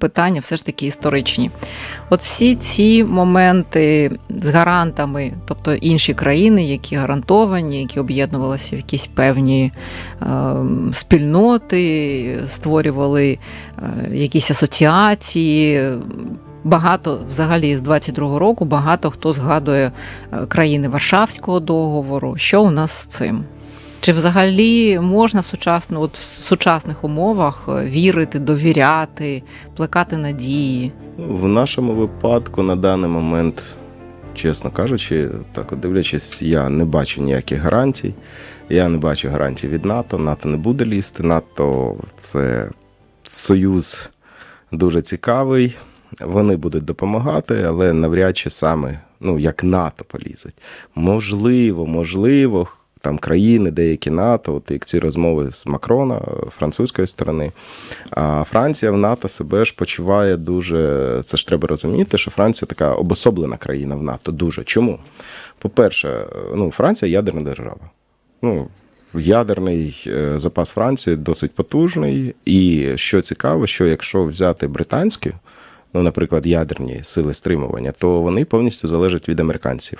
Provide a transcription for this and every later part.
питання все ж таки історичні. От всі ці моменти з гарантами, тобто інші країни, які гарантовані, які об'єднувалися в якісь певні е, спільноти, створювали е, якісь асоціації. Багато взагалі з 22-го року багато хто згадує е, країни Варшавського договору. Що у нас з цим? Чи взагалі можна в сучасно, от в сучасних умовах е, вірити, довіряти, плекати надії? В нашому випадку на даний момент, чесно кажучи, так дивлячись, я не бачу ніяких гарантій. Я не бачу гарантій від НАТО. НАТО не буде лізти. НАТО це союз дуже цікавий. Вони будуть допомагати, але навряд чи саме, ну як НАТО полізуть. Можливо, можливо, там країни, деякі НАТО, от як ці розмови з Макрона, французької сторони. А Франція в НАТО себе ж почуває дуже. Це ж треба розуміти, що Франція така обособлена країна в НАТО. Дуже. Чому? По-перше, ну, Франція ядерна держава. Ну, Ядерний е, запас Франції досить потужний. І що цікаво, що якщо взяти британські, ну, наприклад, ядерні сили стримування, то вони повністю залежать від американців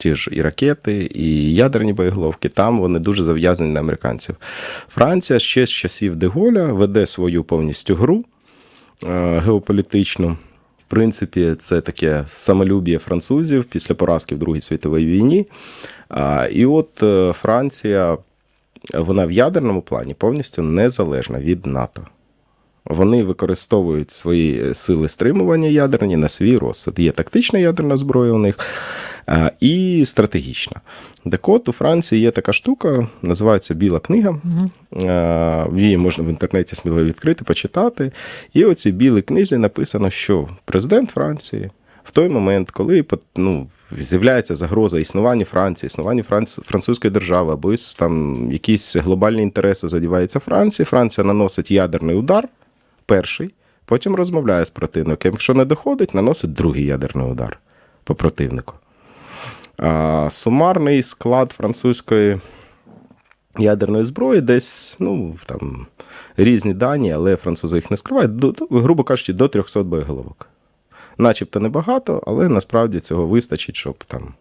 ті ж і ракети, і ядерні боєголовки. Там вони дуже зав'язані на американців. Франція ще з часів Деголя веде свою повністю гру е, геополітичну. В принципі, це таке самолюб'я французів після поразки в Другій світовій війні. І от е, Франція, вона в ядерному плані повністю незалежна від НАТО. Вони використовують свої сили стримування ядерні на свій розсуд. Є тактична ядерна зброя у них і стратегічна. Так от у Франції є така штука, називається Біла книга. Угу. Її можна в інтернеті сміло відкрити, почитати. І у цій білій книзі написано, що президент Франції в той момент, коли ну, з'являється загроза існування Франції, існування французької держави, або там якісь глобальні інтереси задіваються Франції, Франція наносить ядерний удар перший, потім розмовляє з противником. Якщо не доходить, наносить другий ядерний удар по противнику. Сумарний склад французької ядерної зброї десь, ну, там різні дані, але французи їх не скривають, до, грубо кажучи, до 300 боєголовок. Начебто небагато, але насправді цього вистачить, щоб там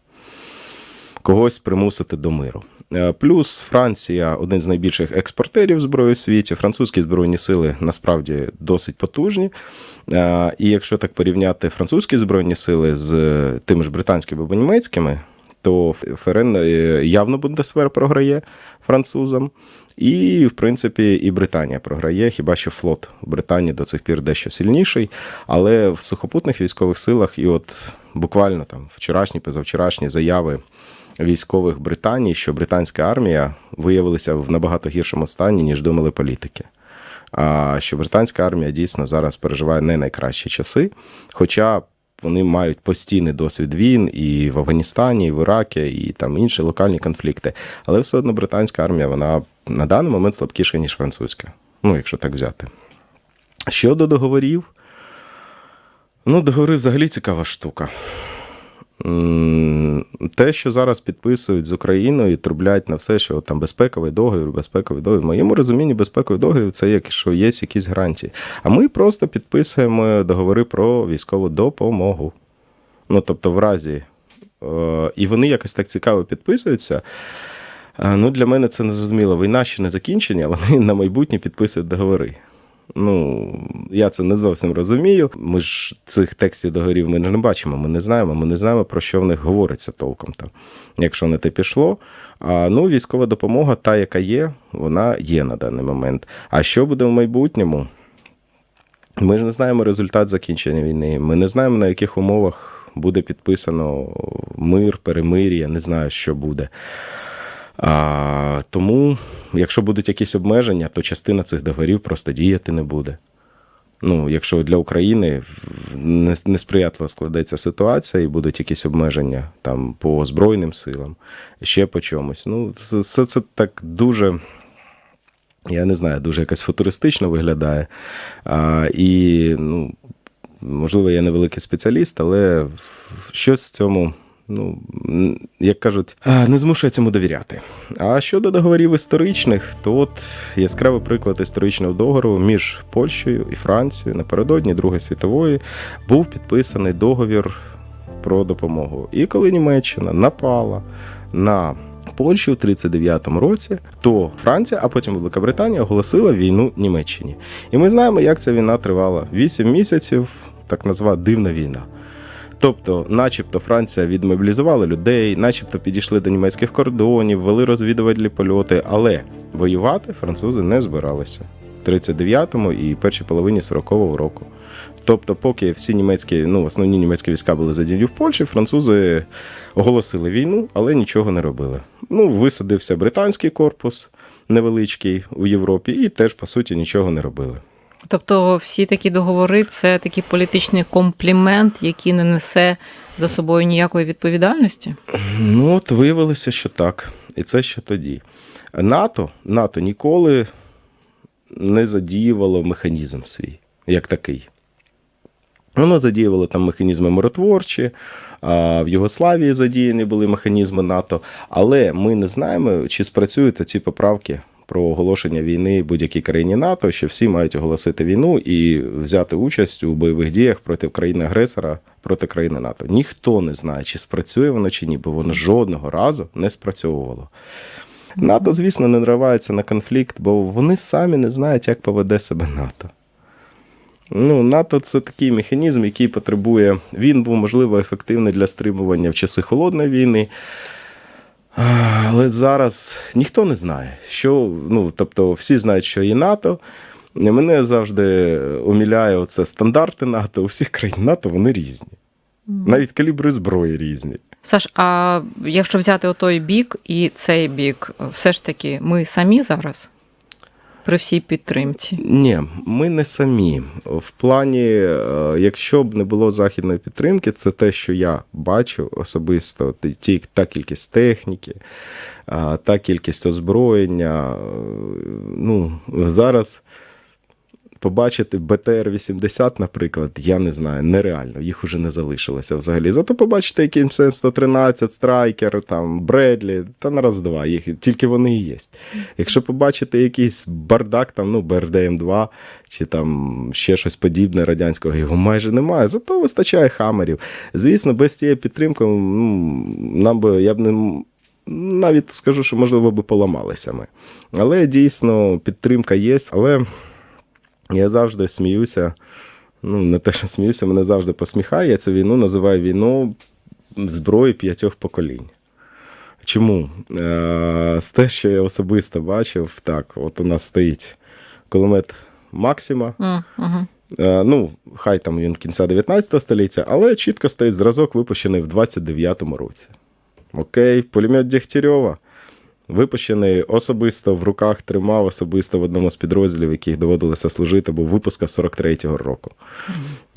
когось примусити до миру. Е, плюс Франція один з найбільших експортерів зброї у світі. Французькі збройні сили насправді досить потужні. Е, і якщо так порівняти французькі збройні сили з тими ж британськими або німецькими, то ФРН е, явно Бундесвер програє французам. І, в принципі, і Британія програє, хіба що флот в Британії до цих пір дещо сильніший. Але в сухопутних військових силах, і от буквально там вчорашні, позавчорашні заяви військових Британії, що британська армія виявилася в набагато гіршому стані, ніж думали політики. А що британська армія дійсно зараз переживає не найкращі часи, хоча вони мають постійний досвід війн і в Афганістані, і в Іракі, і там інші локальні конфлікти. Але все одно британська армія вона на даний момент слабкіша, ніж французька. Ну, якщо так взяти. Щодо договорів, ну, договори взагалі цікава штука. Те, що зараз підписують з Україною і трублять на все, що там безпековий договір, безпековий договір. В моєму розумінні, безпековий договір це якщо є якісь гарантії. А ми просто підписуємо договори про військову допомогу. Ну, тобто, в разі, е, і вони якось так цікаво підписуються. Ну, Для мене це не зрозуміло. Війна ще не закінчення, вони на майбутнє підписують договори. Ну, я це не зовсім розумію. Ми ж цих текстів договорів ми не бачимо, ми не знаємо. Ми не знаємо, про що в них говориться толком там, якщо не те пішло. А ну, військова допомога, та, яка є, вона є на даний момент. А що буде в майбутньому? Ми ж не знаємо результат закінчення війни. Ми не знаємо, на яких умовах буде підписано мир, перемир'я, не знаю, що буде. А, Тому, якщо будуть якісь обмеження, то частина цих договорів просто діяти не буде. Ну, Якщо для України несприятливо складеться ситуація і будуть якісь обмеження там по Збройним силам, ще по чомусь. Ну, це, це так дуже. Я не знаю, дуже якось футуристично виглядає. А, І, ну, можливо, я невеликий спеціаліст, але щось в цьому Ну, як кажуть, не змушує цьому довіряти. А щодо договорів історичних, то от яскравий приклад історичного договору між Польщею і Францією напередодні Другої світової був підписаний договір про допомогу. І коли Німеччина напала на Польщу в 39-му році, то Франція, а потім Великобританія оголосила війну Німеччині. І ми знаємо, як ця війна тривала 8 місяців, так названа дивна війна. Тобто, начебто, Франція відмобілізувала людей, начебто підійшли до німецьких кордонів, вели розвідувальні польоти, але воювати французи не збиралися в 39-му і першій половині 40-го року. Тобто, поки всі німецькі, ну основні німецькі війська були задіяні в Польщі, французи оголосили війну, але нічого не робили. Ну, висадився британський корпус невеличкий у Європі, і теж по суті нічого не робили. Тобто, всі такі договори це такий політичний комплімент, який не несе за собою ніякої відповідальності. Ну, от виявилося, що так. І це ще тоді. НАТО, НАТО ніколи не задіювало механізм свій, як такий. Воно задіювало там механізми миротворчі, а в Югославії задіяні були механізми НАТО, але ми не знаємо, чи спрацюють ці поправки про оголошення війни будь-якій країні НАТО, що всі мають оголосити війну і взяти участь у бойових діях проти країни-агресора, проти країни НАТО. Ніхто не знає, чи спрацює воно чи ні, бо воно жодного разу не спрацьовувало. НАТО, звісно, не наривається на конфлікт, бо вони самі не знають, як поведе себе НАТО. Ну, НАТО це такий механізм, який потребує. Він був, можливо, ефективний для стримування в часи холодної війни. Але зараз ніхто не знає, що ну, тобто, всі знають, що є НАТО. Мене завжди уміляє оце стандарти НАТО. У всіх країн НАТО вони різні. Навіть калібри зброї різні. Саш, а якщо взяти отой бік і цей бік, все ж таки, ми самі зараз при всій підтримці. Ні, ми не самі. В плані, е, якщо б не було західної підтримки, це те, що я бачу особисто, ті- та кількість техніки, та кількість озброєння. е, Ну, зараз побачити БТР-80, наприклад, я не знаю, нереально, їх уже не залишилося взагалі. Зато побачити якийсь М113, Страйкер, там, Бредлі, та на раз-два, їх тільки вони і є. Якщо побачити якийсь бардак, там, ну, БРДМ2 чи там ще щось подібне радянського, його майже немає. Зато вистачає хамерів. Звісно, без цієї підтримки ну, нам би я б не. Навіть скажу, що можливо би поламалися ми. Але дійсно підтримка є. Але я завжди сміюся. Ну, не те, що сміюся, мене завжди посміхає. Я цю війну називаю війну зброї п'ятьох поколінь. Чому? Е, З те, що я особисто бачив, так, от у нас стоїть кулемет Максима. М, Угу. Е, Ну, хай там він кінця 19 століття, але чітко стоїть зразок, випущений в 29-му році. Окей, пулемет Дегтярьова. Випущений особисто в руках тримав, особисто в одному з підрозділів, яких доводилося служити, був випуска 43-го року.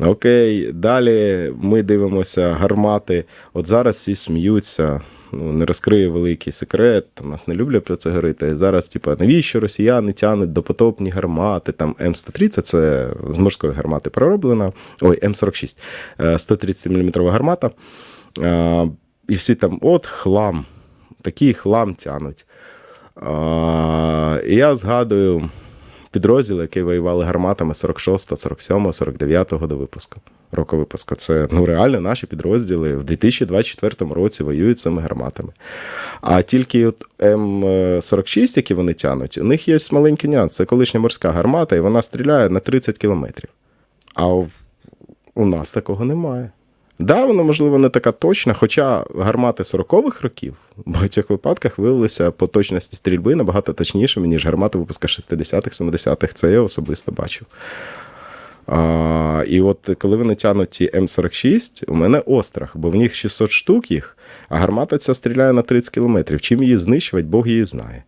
Окей, далі ми дивимося гармати. От зараз всі сміються. Ну, не розкрию великий секрет, там нас не люблять про це говорити. Зараз, типу, навіщо росіяни тянуть допотопні гармати? Там М130 це з морської гармати пророблена. Ой, М46, 130 мм гармата. Е, І всі там, от хлам, такий хлам тянуть. А, І я згадую підрозділи, які воювали гарматами 46, 47, 49 до випуску. Року випуску. Це ну реально наші підрозділи в 2024 році воюють цими гарматами. А тільки от М46, які вони тянуть, у них є маленький нюанс. Це колишня морська гармата, і вона стріляє на 30 кілометрів. А у нас такого немає. Да, вона, можливо, не така точна, хоча гармати 40-х років в багатьох випадках виявилися по точності стрільби набагато точнішими, ніж гармати випуска 60-х, 70-х. Це я особисто бачив. А, і от коли вони тянуть ті М46, у мене острах, бо в них 600 штук їх, а гармата ця стріляє на 30 кілометрів. Чим її знищувати, Бог її знає.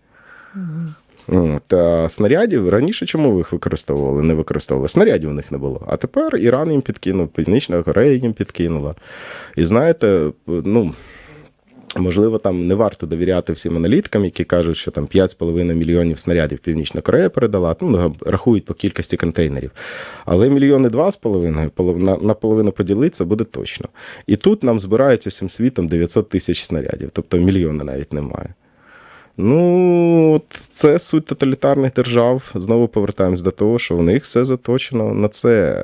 От, а снарядів раніше чому їх використовували? Не використовували. Снарядів у них не було. А тепер Іран їм підкинув, Північна Корея їм підкинула. І знаєте, ну. Можливо, там не варто довіряти всім аналітикам, які кажуть, що там 5,5 мільйонів снарядів Північна Корея передала, ну, рахують по кількості контейнерів. Але мільйони два з половиною на- наполовину поділитися буде точно. І тут нам збирають усім світом 900 тисяч снарядів, тобто мільйона навіть немає. Ну, це суть тоталітарних держав. Знову повертаємось до того, що в них все заточено на це,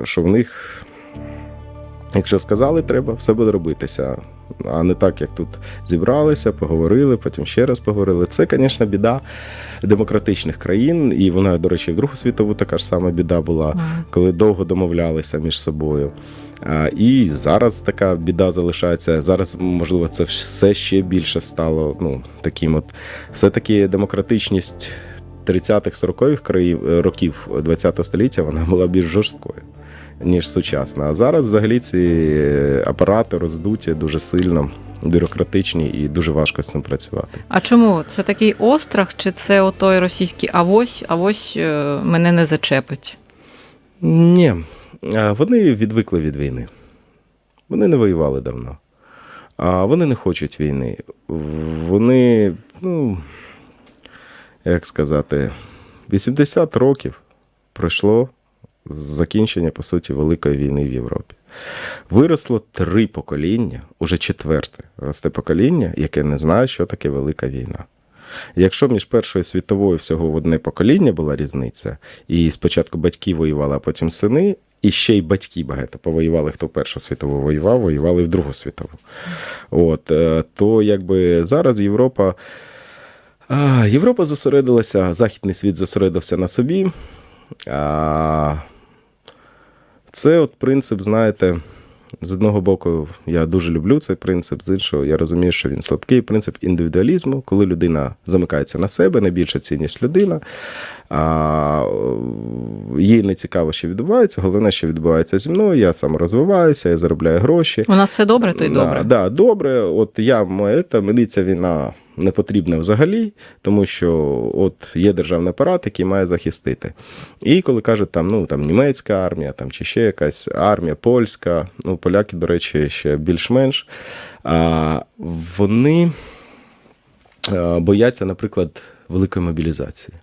е, що в них, якщо сказали, треба, все буде робитися. А не так, як тут зібралися, поговорили, потім ще раз поговорили. Це, звісно, біда демократичних країн, і вона, до речі, в Другу світову така ж сама біда була, коли довго домовлялися між собою. І зараз така біда залишається. Зараз, можливо, це все ще більше стало ну, таким от. Все-таки демократичність 30-х, 40-х країв- років ХХ століття вона була більш жорсткою, ніж сучасна. А зараз взагалі ці апарати роздуті дуже сильно, бюрократичні і дуже важко з цим працювати. А чому це такий острах, чи це отой російський авось, авось е, мене не зачепить? Ні, вони відвикли від війни. Вони не воювали давно. А вони не хочуть війни. Вони, ну, як сказати, 80 років пройшло з закінчення, по суті, Великої війни в Європі. Виросло три покоління, уже четверте росте покоління, яке не знає, що таке велика війна. Якщо між Першою світовою всього в одне покоління була різниця, і спочатку батьки воювали, а потім сини, і ще й батьки багато повоювали, хто Першу світову воював, воювали в Другу світову. От, е, то якби зараз Європа. Європа зосередилася, Західний світ зосередився на собі. Це от принцип, знаєте, з одного боку, я дуже люблю цей принцип, з іншого, я розумію, що він слабкий принцип індивідуалізму, коли людина замикається на себе, найбільша цінність людина. А їй не цікаво, що відбувається. Головне, що відбувається зі мною. Я сам розвиваюся, я заробляю гроші. У нас все добре, то й добре. Да, да, добре. От я моє, та мені ця війна не потрібне взагалі, тому що от є державний апарат, який має захистити. І коли кажуть, там, ну, там німецька армія, там, чи ще якась армія польська, ну, поляки, до речі, ще більш-менш, вони бояться, наприклад, великої мобілізації.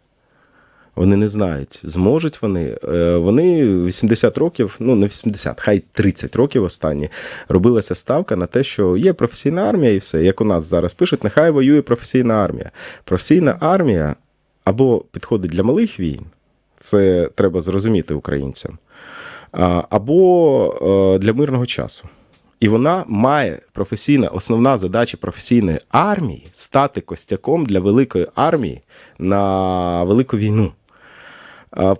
Вони не знають, зможуть вони. Е, Вони 80 років, ну не 80, хай 30 років останні, робилася ставка на те, що є професійна армія і все. Як у нас зараз пишуть, нехай воює професійна армія. Професійна армія або підходить для малих війн, це треба зрозуміти українцям, або е, для мирного часу. І вона має професійна, основна задача професійної армії стати костяком для великої армії на велику війну.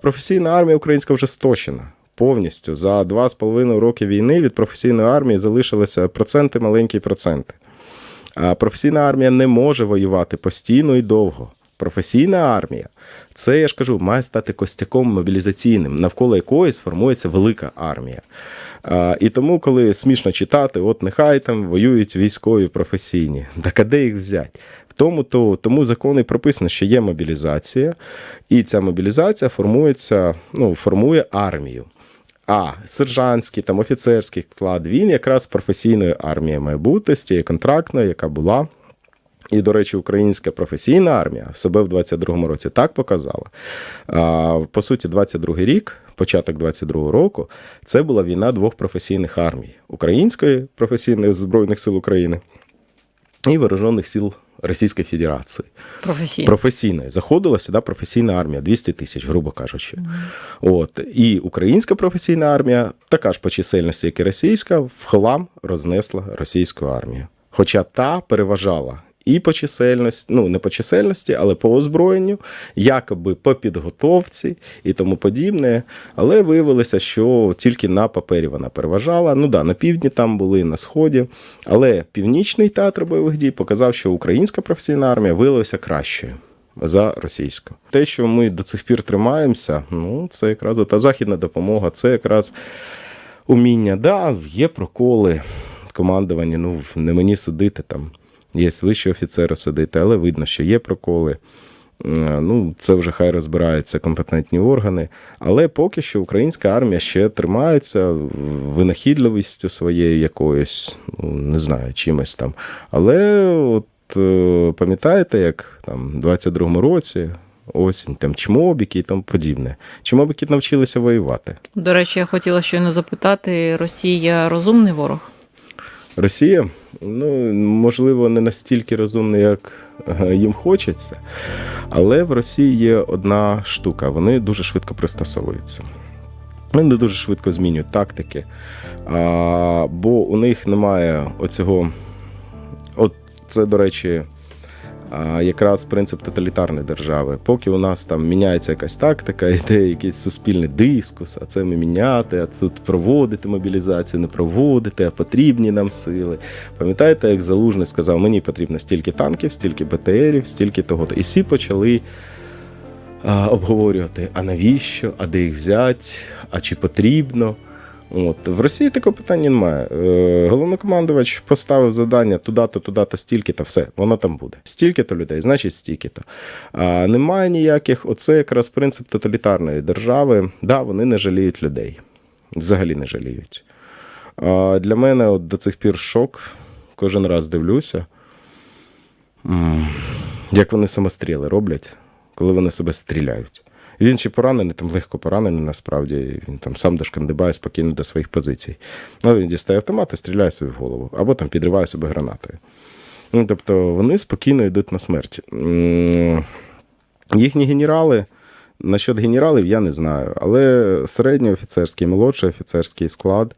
Професійна армія українська вже сточена повністю. За два з половиною роки війни від професійної армії залишилися проценти, маленькі проценти. Професійна армія не може воювати постійно і довго. Професійна армія це, я ж кажу, має стати костяком мобілізаційним, навколо якої сформується велика армія. А, і тому, коли смішно читати, от нехай там воюють військові професійні, так а де їх взяти? В тому, то, тому закони прописано, що є мобілізація, і ця мобілізація формується, ну, формує армію. А сержантський, там офіцерський склад, він якраз професійною армією має бути, з тією контрактною, яка була. І, до речі, українська професійна армія себе в 22-му році так показала. По суті, 22-й рік, початок 22-го року, це була війна двох професійних армій: Української професійної Збройних сил України і Вооружених сил Російської Федерації. Професійно. Професійної. Заходила сюди професійна армія, 200 тисяч, грубо кажучи. От. І українська професійна армія, така ж по чисельності, як і російська, в хлам рознесла російську армію. Хоча та переважала і по чисельності, ну не по чисельності, але по озброєнню, якоби по підготовці і тому подібне. Але виявилося, що тільки на папері вона переважала. Ну да, на півдні там були, на сході. Але північний театр бойових дій показав, що українська професійна армія виявилася кращою. За російську. Те, що ми до цих пір тримаємося, ну це якраз та західна допомога, це якраз уміння. Да, є проколи командування, ну не мені судити там. Є вищі офіцери судити, але видно, що є проколи. Е, Ну, це вже хай розбираються компетентні органи. Але поки що українська армія ще тримається винахідливістю своєю якоюсь, ну, не знаю, чимось там. Але от е, пам'ятаєте, як там в 22-му році. Осінь, там чмобіки і тому подібне. Чмобіки навчилися воювати. До речі, я хотіла щойно запитати: Росія розумний ворог? Росія, ну, можливо, не настільки розумна, як е, їм хочеться, але в Росії є одна штука: вони дуже швидко пристосовуються. Вони дуже швидко змінюють тактики, а, бо у них немає оцього. От це, до речі, якраз принцип тоталітарної держави. Поки у нас там міняється якась тактика, йде якийсь суспільний дискус, а це ми міняти, а тут проводити мобілізацію, не проводити, а потрібні нам сили. Пам'ятаєте, як Залужний сказав, мені потрібно стільки танків, стільки БТРів, стільки того. І всі почали обговорювати, а навіщо, а де їх взяти, а чи потрібно. От. В Росії такого питання немає. Е, головнокомандувач поставив завдання туди-то, туди-то, стільки-то, все, воно там буде. Стільки-то людей, значить стільки-то. А немає ніяких, оце якраз принцип тоталітарної держави. Да, вони не жаліють людей. Взагалі не жаліють. А для мене от до цих пір шок. Кожен раз дивлюся, як вони самостріли роблять, коли вони себе стріляють. І Він ще поранений, там легко поранений, насправді. Він там сам дошкандибає спокійно до своїх позицій. Ну, він дістає автомат і стріляє собі в голову, або там підриває себе гранатою. Ну, тобто вони спокійно йдуть на смерть. Їхні генерали, насчет генералів я не знаю, але середній офіцерський, молодший офіцерський склад.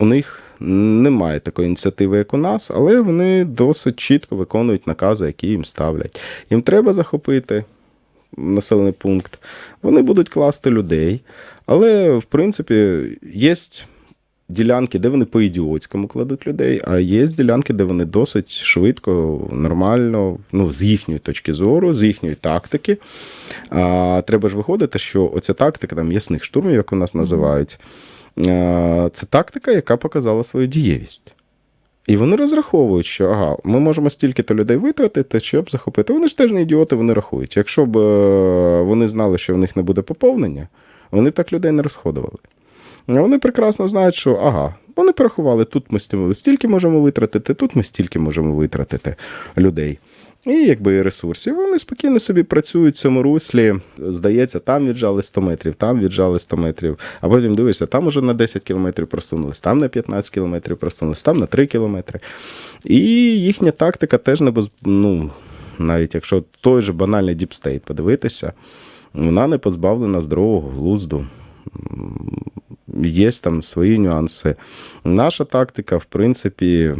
У них немає такої ініціативи, як у нас, але вони досить чітко виконують накази, які їм ставлять. Їм треба захопити населений пункт, вони будуть класти людей. Але, в принципі, є ділянки, де вони по-ідіотському кладуть людей, а є ділянки, де вони досить швидко, нормально, ну, з їхньої точки зору, з їхньої тактики. А, треба ж виходити, що оця тактика там ясних штурмів, як у нас називають, це тактика, яка показала свою дієвість. І вони розраховують, що ага, ми можемо стільки-то людей витратити, щоб захопити. Вони ж теж не ідіоти, вони рахують. Якщо б е, вони знали, що в них не буде поповнення, вони б так людей не розходували. Вони прекрасно знають, що ага, вони порахували, тут ми стільки можемо витратити, тут ми стільки можемо витратити людей. І якби ресурсів, вони спокійно собі працюють в цьому руслі. Здається, там віджали 100 метрів, там віджали 100 метрів, а потім дивишся, там уже на 10 кілометрів просунулись, там на 15 кілометрів просунулись, там на 3 кілометри. І їхня тактика теж не без. Ну, навіть якщо той же банальний діпстейт подивитися, вона не позбавлена здорового глузду. Є там свої нюанси. Наша тактика, в принципі,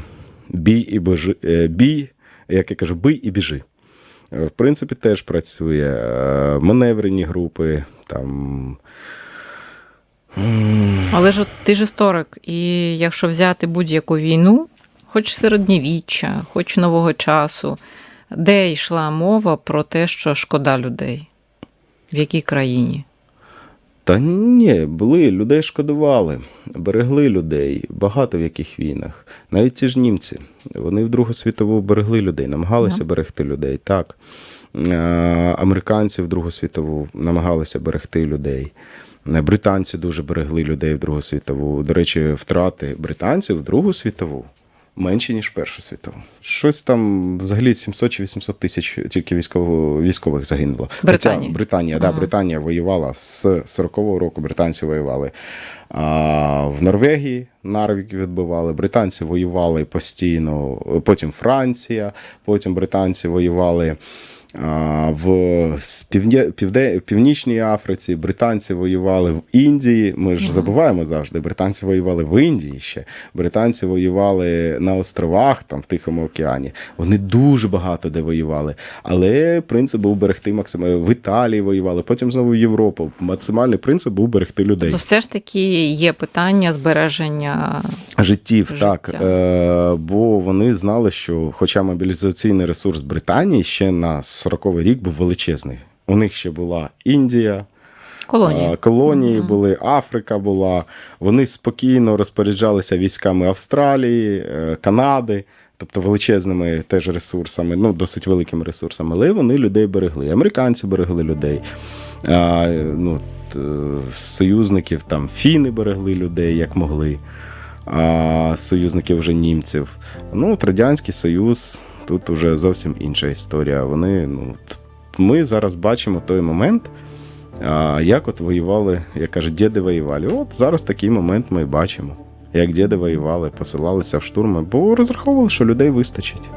бій і бежи, е, бій, як я кажу, бий і біжи. Е, В принципі, теж працює. Е, Маневрені групи, там. Але ж ти ж історик, і якщо взяти будь-яку війну, хоч середньовіччя, хоч нового часу, де йшла мова про те, що шкода людей? В якій країні? Та ні, були, людей шкодували, берегли людей, багато в яких війнах. Навіть ті ж німці, вони в Другу світову берегли людей, намагалися Да. берегти людей. Так. Е, Американці в Другу світову намагалися берегти людей. Е, Британці дуже берегли людей в Другу світову. До речі, втрати британців в Другу світову менші, ніж Першу світову. Щось там взагалі 700 чи 800 тисяч тільки військово, військових загинуло. Британія Хоча Британія, да, Британія воювала з 40-го року, британці воювали. А в Норвегії Нарвік відбивали, британці воювали постійно, потім Франція, потім британці воювали. В півде, Північній Африці британці воювали в Індії. Ми ж забуваємо завжди. Британці воювали в Індії ще. Британці воювали на островах, там в Тихому океані. Вони дуже багато де воювали. Але принцип був берегти максимально. В Італії воювали, потім знову в Європу. Максимальний принцип був берегти людей. То все ж таки є питання збереження Життів, Життя. так. Е, бо вони знали, що, хоча мобілізаційний ресурс Британії ще на 40-й рік був величезний. У них ще була Індія, колонії. е, колонії Мгм. були, Африка була. Вони спокійно розпоряджалися військами Австралії, е, Канади. тобто величезними теж ресурсами, ну досить великими ресурсами, але вони людей берегли. Американці берегли людей. А, ну, союзників там фіни берегли людей як могли, а союзників вже німців. Ну, от Радянський Союз тут уже зовсім інша історія. Вони, ну, от, ми зараз бачимо той момент, як от воювали, як кажуть, діди воювали. От зараз такий момент ми бачимо. Як діди воювали, посилалися в штурми, бо розраховували, що людей вистачить.